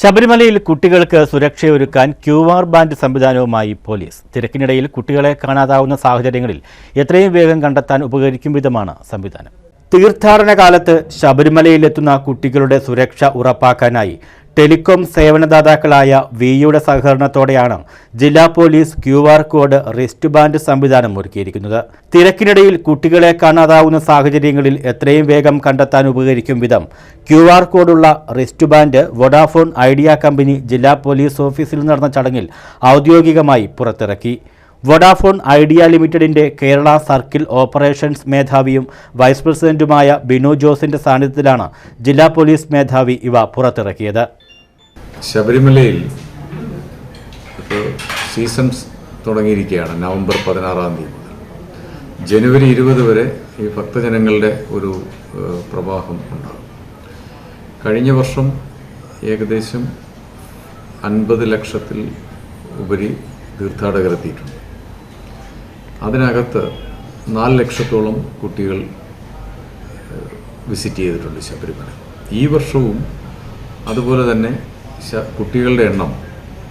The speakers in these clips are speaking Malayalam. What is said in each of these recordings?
ശബരിമലയിൽ കുട്ടികൾക്ക് സുരക്ഷയൊരുക്കാൻ ക്യു ആർ ബാൻഡ് സംവിധാനവുമായി പോലീസ്. തിരക്കിനിടയിൽ കുട്ടികളെ കാണാതാവുന്ന സാഹചര്യങ്ങളിൽ എത്രയും വേഗം കണ്ടെത്താൻ ഉപകരിക്കും വിധമാണ് സംവിധാനം. തീർത്ഥാടന കാലത്ത് ശബരിമലയിലെത്തുന്ന കുട്ടികളുടെ സുരക്ഷ ഉറപ്പാക്കാനായി ടെലികോം സേവനദാതാക്കളായ വിയുടെ സഹകരണത്തോടെയാണ് ജില്ലാ police Q R code wrist band സംവിധാനം ഒരുക്കിയിരിക്കുന്നത്. തിരക്കിനിടയിൽ കുട്ടികളെ കാണാതാവുന്ന സാഹചര്യങ്ങളിൽ എത്രയും വേഗം കണ്ടെത്താൻ ഉപകരിക്കും വിധം ക്യു ആർ കോഡുള്ള wrist band Vodafone Idea company ജില്ലാ പോലീസ് ഓഫീസിൽ നടന്ന ചടങ്ങിൽ ഔദ്യോഗികമായി പുറത്തിറക്കി. വൊഡാഫോൺ ഐഡിയ ലിമിറ്റഡിന്റെ കേരള സർക്കിൾ ഓപ്പറേഷൻസ് മേധാവിയും വൈസ് പ്രസിഡന്റുമായ ബിനു ജോസിന്റെ സാന്നിധ്യത്തിലാണ് ജില്ലാ പോലീസ് മേധാവി ഇവ പുറത്തിറക്കിയത്. ശബരിമലയിൽ ഇപ്പോൾ സീസൺസ് തുടങ്ങിയിരിക്കുകയാണ് നവംബർ പതിനാറാം തീയതി മുതൽ. ജനുവരി ഇരുപത് വരെ ഈ ഭക്തജനങ്ങളുടെ ഒരു പ്രവാഹം ഉണ്ടാകും. കഴിഞ്ഞ വർഷം ഏകദേശം അൻപത് ലക്ഷത്തിൽ ഉപരി തീർത്ഥാടകരെത്തിയിട്ടുണ്ട് അതിനകത്ത് നാല് ലക്ഷത്തോളം കുട്ടികൾ വിസിറ്റ് ചെയ്തിട്ടുണ്ട് ശബരിമല. ഈ വർഷവും അതുപോലെ തന്നെ കുട്ടികളുടെ എണ്ണം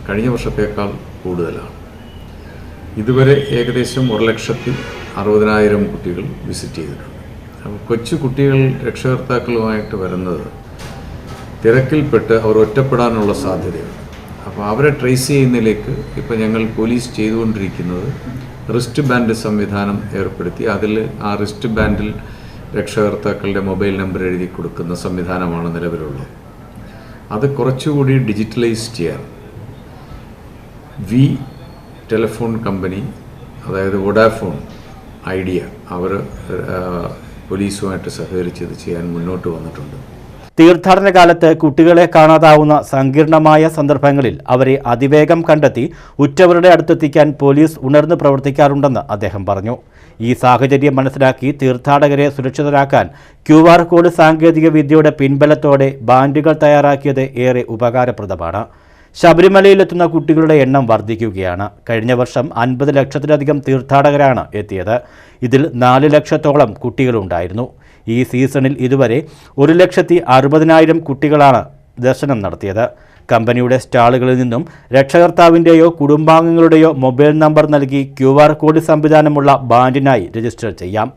കഴിഞ്ഞ വർഷത്തേക്കാൾ കൂടുതലാണ്. ഇതുവരെ ഏകദേശം ഒരു ലക്ഷത്തി അറുപതിനായിരം കുട്ടികൾ വിസിറ്റ് ചെയ്തിട്ടുണ്ട്. അപ്പോൾ കൊച്ചു കുട്ടികൾ രക്ഷകർത്താക്കളുമായിട്ട് വരുന്നത് തിരക്കിൽപ്പെട്ട് അവർ ഒറ്റപ്പെടാനുള്ള സാധ്യതയുണ്ട്. അപ്പോൾ അവരെ ട്രേസ് ചെയ്യുന്നതിലേക്ക് ഇപ്പോൾ ഞങ്ങൾ പോലീസ് ചെയ്തുകൊണ്ടിരിക്കുന്നത് റിസ്റ്റ് ബാൻഡ് സംവിധാനം ഏർപ്പെടുത്തി. അതിൽ ആ റിസ്റ്റ് ബാൻഡിൽ രക്ഷകർത്താക്കളുടെ മൊബൈൽ നമ്പർ എഴുതി കൊടുക്കുന്ന സംവിധാനമാണ് നിലവിലുള്ളത്. അത് കുറച്ചുകൂടി ഡിജിറ്റലൈസ് ചെയ്യാൻ. വി ടെലിഫോൺ കമ്പനി അതായത് വൊഡാഫോൺ ഐഡിയ അവർ പോലീസുമായിട്ട് സഹകരിച്ച് ഇത് ചെയ്യാൻ മുന്നോട്ട് വന്നിട്ടുണ്ട്. തീർത്ഥാടന കാലത്ത് കുട്ടികളെ കാണാതാവുന്ന സങ്കീർണമായ സന്ദർഭങ്ങളിൽ അവരെ അതിവേഗം കണ്ടെത്തി ഉറ്റവരുടെ അടുത്തെത്തിക്കാൻ പോലീസ് ഉണർന്ന് പ്രവർത്തിക്കാറുണ്ടെന്ന് അദ്ദേഹം പറഞ്ഞു. ഈ സാഹചര്യം മനസ്സിലാക്കി തീർത്ഥാടകരെ സുരക്ഷിതരാക്കാൻ ക്യു ആർ കോഡ് സാങ്കേതിക വിദ്യയുടെ പിൻബലത്തോടെ ബാൻഡുകൾ തയ്യാറാക്കിയത് ഏറെ ഉപകാരപ്രദമാണ്. ശബരിമലയിലെത്തുന്ന കുട്ടികളുടെ എണ്ണം വർദ്ധിക്കുകയാണ്. കഴിഞ്ഞ വർഷം അൻപത് ലക്ഷത്തിലധികം തീർത്ഥാടകരാണ് എത്തിയത്. ഇതിൽ നാല് ലക്ഷത്തോളം കുട്ടികളുണ്ടായിരുന്നു. ഈ സീസണിൽ ഇതുവരെ ഒരു ലക്ഷത്തി അറുപതിനായിരം കുട്ടികളാണ് ദർശനം നടത്തിയത്. കമ്പനിയുടെ സ്റ്റാളുകളിൽ നിന്നും രക്ഷകർത്താവിന്റെയോ കുടുംബാംഗങ്ങളുടെയോ മൊബൈൽ നമ്പർ നൽകി ക്യു ആർ കോഡ് സംവിധാനമുള്ള ബാൻഡിനായി രജിസ്റ്റർ ചെയ്യാം.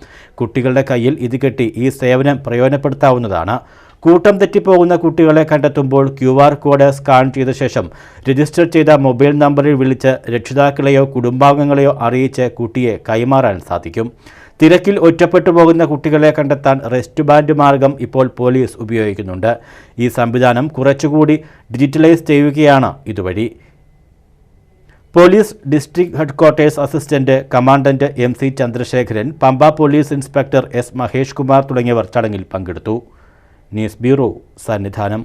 കുട്ടികളുടെ കയ്യിൽ ഇത് കെട്ടി ഈ സേവനം പ്രയോജനപ്പെടുത്താവുന്നതാണ്. കൂട്ടം തെറ്റിപ്പോകുന്ന കുട്ടികളെ കണ്ടെത്തുമ്പോൾ ക്യു ആർ കോഡ് സ്കാൻ ചെയ്ത ശേഷം രജിസ്റ്റർ ചെയ്ത മൊബൈൽ നമ്പറിൽ വിളിച്ച് രക്ഷിതാക്കളെയോ കുടുംബാംഗങ്ങളെയോ അറിയിച്ച് കുട്ടിയെ കൈമാറാൻ സാധിക്കും. തിരക്കിൽ ഒറ്റപ്പെട്ടു പോകുന്ന കുട്ടികളെ കണ്ടെത്താൻ റെസ്റ്റ് ബാൻഡ് മാർഗം ഇപ്പോൾ പോലീസ് ഉപയോഗിക്കുന്നുണ്ട്. ഈ സംവിധാനം കുറച്ചുകൂടി ഡിജിറ്റലൈസ് ചെയ്യുകയാണ് ഇതുവഴി. Police district headquarters assistant commandant M C Chandrasekharan Pamba police inspector S Mahesh Kumar തുടങ്ങിയവർ ചടങ്ങിൽ പങ്കെടുത്തു. News bureau Sannidhanam.